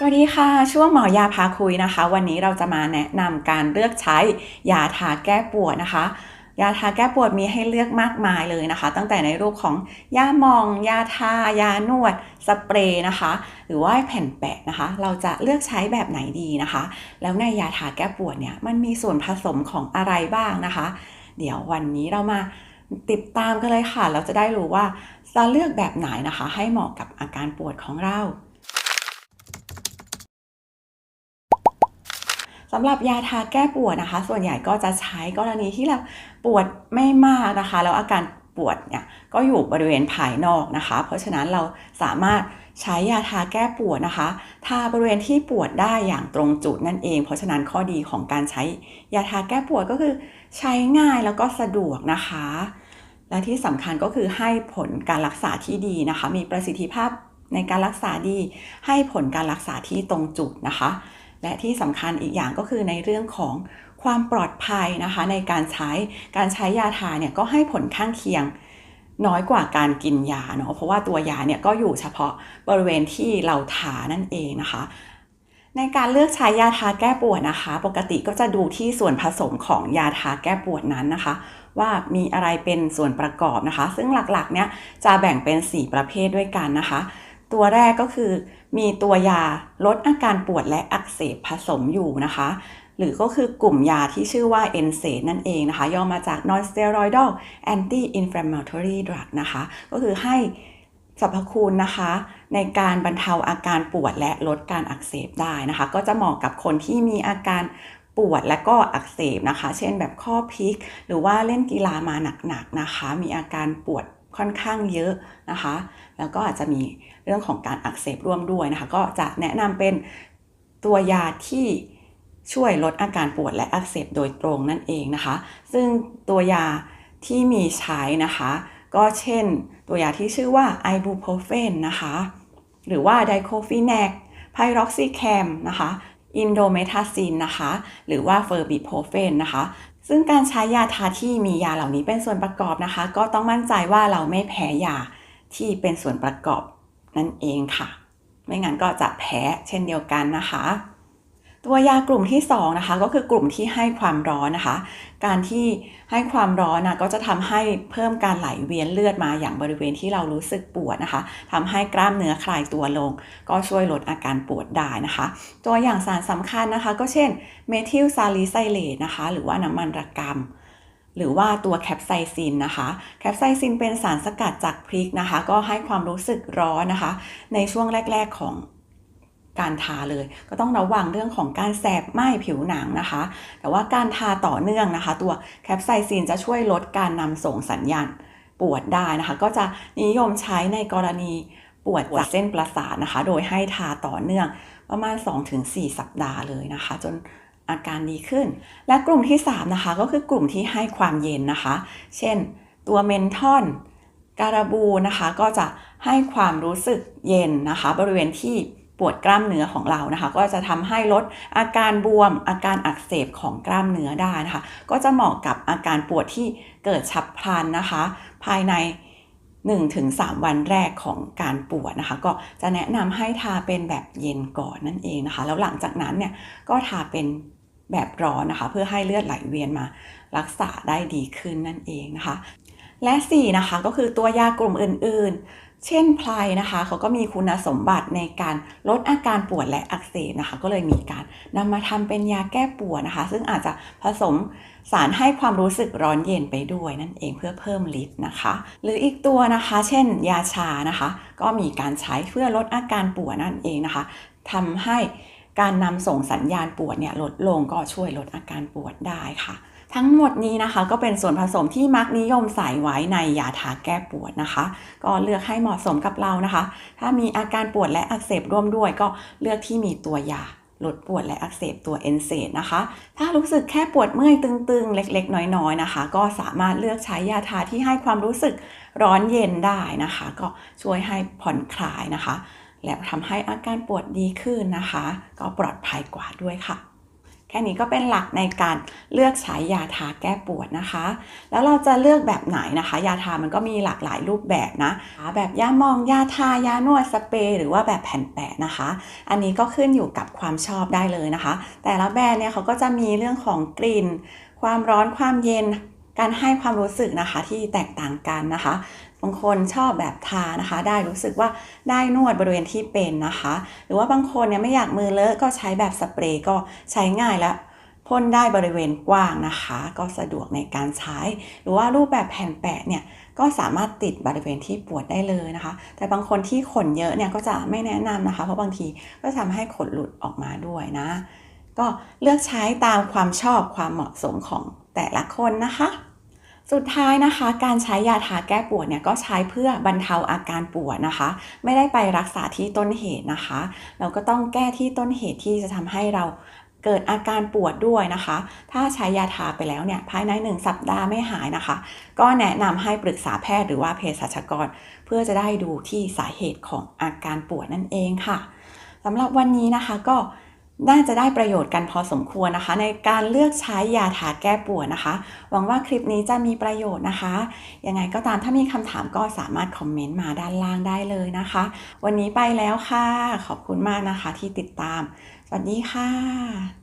สวัสดีค่ะ ช่วงหมอยาพาคุยนะคะ วันนี้เราจะมาแนะนำการเลือกใช้ยาทาแก้ปวดนะคะยาทาแก้ปวดมีให้เลือกมากมายเลยนะคะ ตั้งแต่ในรูปของยาหมอง ยาทายานวด สเปรย์นะคะ หรือว่าแผ่นแปะนะคะ เราจะเลือกใช้แบบไหนดีนะคะ แล้วในยาทาแก้ปวดเนี่ยมันมีส่วนผสมของอะไรบ้างนะคะ เดี๋ยววันนี้เรามาติดตามกันเลยค่ะ เราจะได้รู้ว่าจะเลือกแบบไหนนะคะ ให้เหมาะกับอาการปวดของเรา สำหรับยาทาแก้ปวดนะคะ ส่วนใหญ่ก็จะใช้กรณีที่เราปวดไม่มากนะคะ แล้วอาการปวดเนี่ยก็อยู่บริเวณภายนอกนะคะ เพราะฉะนั้นเราสามารถใช้ยาทาแก้ปวดนะคะทาบริเวณที่ปวดได้อย่างตรงจุดนั่นเอง เพราะฉะนั้นข้อดีของการใช้ยาทาแก้ปวดก็คือ ใช้ง่ายแล้วก็สะดวกนะคะ และที่สำคัญก็คือให้ผลการรักษาที่ดีนะคะ มีประสิทธิภาพในการรักษาดี ให้ผลการรักษาที่ตรงจุดนะคะ และที่สำคัญอีกอย่างก็คือในเรื่องของความปลอดภัยนะคะ ในการใช้การใช้ยาทาเนี่ยก็ให้ผลข้างเคียงน้อยกว่าการกินยาเนาะเพราะว่าตัวยาเนี่ยก็อยู่เฉพาะบริเวณที่เราทานั่นเองนะคะ ในการเลือกใช้ยาทาแก้ปวดนะคะ ปกติก็จะดูที่ส่วนผสมของยาทาแก้ปวดนั้นนะคะ ว่ามีอะไรเป็นส่วนประกอบนะคะ ซึ่งหลักๆเนี่ยจะแบ่งเป็น 4 ประเภทด้วยกันนะคะ ตัวแรกก็คือมีตัวยาลดอาการปวดและอักเสบผสมอยู่นะคะ หรือก็คือกลุ่มยาที่ชื่อว่า NSAID นั่นเองนะคะ ย่อมาจาก Non-steroidal Anti-inflammatory Drug นะคะ ก็คือให้สรรพคุณนะคะ ในการบรรเทาอาการปวดและลดการอักเสบได้นะคะ ก็จะเหมาะกับคนที่มีอาการปวดและก็อักเสบนะคะ เช่นแบบข้อพลิก หรือว่าเล่นกีฬามาหนักๆนะคะ มีอาการปวดค่อนข้างเยอะนะคะ แล้วก็อาจจะมี เรื่องของการอักเสบร่วมด้วยนะคะ ก็จะแนะนำเป็นตัวยาที่ช่วยลดอาการปวดและอักเสบโดยตรงนั่นเองนะคะ ซึ่งตัวยาที่มีใช้นะคะ ก็เช่น ตัวยาที่ชื่อว่าไอบูโพเฟนนะคะ หรือว่าไดโคฟีแนกไพร็อกซิแคมนะคะอินโดเมทาซินนะคะ หรือว่าเฟอร์บิโพเฟนนะคะ ซึ่งการใช้ยาทาที่มียาเหล่านี้เป็นส่วนประกอบนะคะ ก็ต้องมั่นใจว่าเราไม่แพ้ยาที่เป็นส่วนประกอบ นั่นเองค่ะ ไม่งั้นก็จะแพ้เช่นเดียวกันนะคะ ตัวยากลุ่มที่2นะคะก็คือกลุ่มที่ให้ความร้อนนะคะ การที่ให้ความร้อนนะก็จะทำให้เพิ่มการไหลเวียนเลือดมาอย่างบริเวณที่เรารู้สึกปวดนะคะทำให้กล้ามเนื้อคลายตัวลง ก็ช่วยลดอาการปวดได้นะคะ ตัวอย่างสารสำคัญนะคะ ก็เช่นเมทิลซาลิไซเลตนะคะ หรือว่าน้ำมันระกำ หรือว่าตัวแคปไซซินนะคะ แคปไซซินเป็นสารสกัดจากพริกนะคะ ก็ให้ความรู้สึกร้อนนะคะ ในช่วงแรก ๆของการทาเลย ก็ต้องระวังเรื่องของการแสบไหม้ผิวหนังนะคะ แต่ว่าการทาต่อเนื่องนะคะ ตัวแคปไซซินจะช่วยลดการนำส่งสัญญาณปวดได้นะคะ ก็จะนิยมใช้ในกรณีปวดจากเส้นประสาทนะคะ โดยให้ทาต่อเนื่องประมาณ 2-4 สัปดาห์เลยนะคะ จน อาการดีขึ้น และกลุ่มที่ 3 นะคะ ก็คือกลุ่มที่ให้ความเย็นนะคะ เช่น ตัวเมนทอนการาบูนะคะ ก็จะให้ความรู้สึกเย็นนะคะ บริเวณที่ปวดกล้ามเนื้อของเรานะคะ ก็จะทำให้ลดอาการบวม อาการอักเสบของกล้ามเนื้อได้นะคะ ก็จะเหมาะกับอาการปวดที่เกิดฉับพลันนะคะ ภายใน 1-3 วันแรกของการปวดนะคะ ก็จะแนะนำให้ทาเป็นแบบเย็นก่อนนั่นเองนะคะ แล้วหลังจากนั้นเนี่ยก็ทาเป็น แบบร้อนนะคะ เพื่อให้เลือดไหลเวียนมารักษาได้ดีขึ้นนั่นเองนะคะ และ 4 นะคะก็คือตัวยากลุ่มอื่น ๆ เช่นไพลนะคะเขาก็มีคุณสมบัติในการลดอาการปวดและอักเสบนะคะ ก็เลยมีการนำมาทำเป็นยาแก้ปวดนะคะ ซึ่งอาจจะผสมสารให้ความรู้สึกร้อนเย็นไปด้วยนั่นเองเพื่อเพิ่มฤทธิ์นะคะ หรืออีกตัวนะคะ เช่น ยาชานะคะ ก็มีการใช้เพื่อลดอาการปวดนั่นเองนะคะทำให้ การนำส่งสัญญาณปวดเนี่ยลดลงก็ช่วยลดอาการปวดได้ค่ะ ทั้งหมดนี้นะคะก็เป็นส่วนผสมที่มักนิยมใส่ไว้ในยาทาแก้ปวดนะคะ ก็เลือกให้เหมาะสมกับเรานะคะ ถ้ามีอาการปวดและอักเสบร่วมด้วยก็เลือกที่มีตัวยาลดปวดและอักเสบตัวเอนเซดนะคะ ถ้ารู้สึกแค่ปวดเมื่อยตึงๆ เล็กๆ น้อยๆ นะคะ ก็สามารถเลือกใช้ยาทาที่ให้ความรู้สึกร้อนเย็นได้นะคะ ก็ช่วยให้ผ่อนคลายนะคะ และทำให้อาการปวดดีขึ้นนะคะ ก็ปลอดภัยกว่าด้วยค่ะ แค่นี้ก็เป็นหลักในการเลือกใช้ยาทาแก้ปวดนะคะ แล้วเราจะเลือกแบบไหนนะคะ ยาทามันก็มีหลากหลายรูปแบบนะ แบบยาหมองยาทายานวดสเปรย์หรือว่าแบบแผ่นแปะนะคะ อันนี้ก็ขึ้นอยู่กับความชอบได้เลยนะคะ แต่ละแบรนด์เนี่ยเขาก็จะมีเรื่องของกลิ่น ความร้อนความเย็นการให้ความรู้สึกนะคะที่แตกต่างกันนะคะ บางคนชอบแบบทานะคะ ได้รู้สึกว่าได้นวดบริเวณที่เป็นนะคะ หรือว่าบางคนเนี่ยไม่อยากมือเลอะก็ใช้แบบสเปรย์ก็ใช้ง่ายและพ่นได้บริเวณกว้างนะคะ ก็สะดวกในการใช้ หรือว่ารูปแบบแผ่นแปะเนี่ยก็สามารถติดบริเวณที่ปวดได้เลยนะคะ แต่บางคนที่ขนเยอะเนี่ยก็จะไม่แนะนำนะคะ เพราะบางทีก็ทำให้ขนหลุดออกมาด้วยนะ ก็เลือกใช้ตามความชอบความเหมาะสมของแต่ละคนนะคะ สุดท้ายนะคะ การใช้ยาทาแก้ปวดเนี่ยก็ใช้เพื่อบรรเทาอาการปวดนะคะ ไม่ได้ไปรักษาที่ต้นเหตุนะคะ เราก็ต้องแก้ที่ต้นเหตุที่จะทำให้เราเกิดอาการปวดด้วยนะคะ ถ้าใช้ยาทาไปแล้วเนี่ยภายใน 1 สัปดาห์ไม่หายนะคะ ก็แนะนำให้ปรึกษาแพทย์หรือว่าเภสัชกร เพื่อจะได้ดูที่สาเหตุของอาการปวดนั่นเองค่ะสำหรับวันนี้นะคะก็ น่าจะได้ประโยชน์กันพอสมควรนะคะ ในการเลือกใช้ยาทาแก้ปวดนะคะ หวังว่าคลิปนี้จะมีประโยชน์นะคะ ยังไงก็ตามถ้ามีคำถามก็สามารถคอมเมนต์มาด้านล่างได้เลยนะคะ วันนี้ไปแล้วค่ะ ขอบคุณมากนะคะที่ติดตาม สวัสดีค่ะ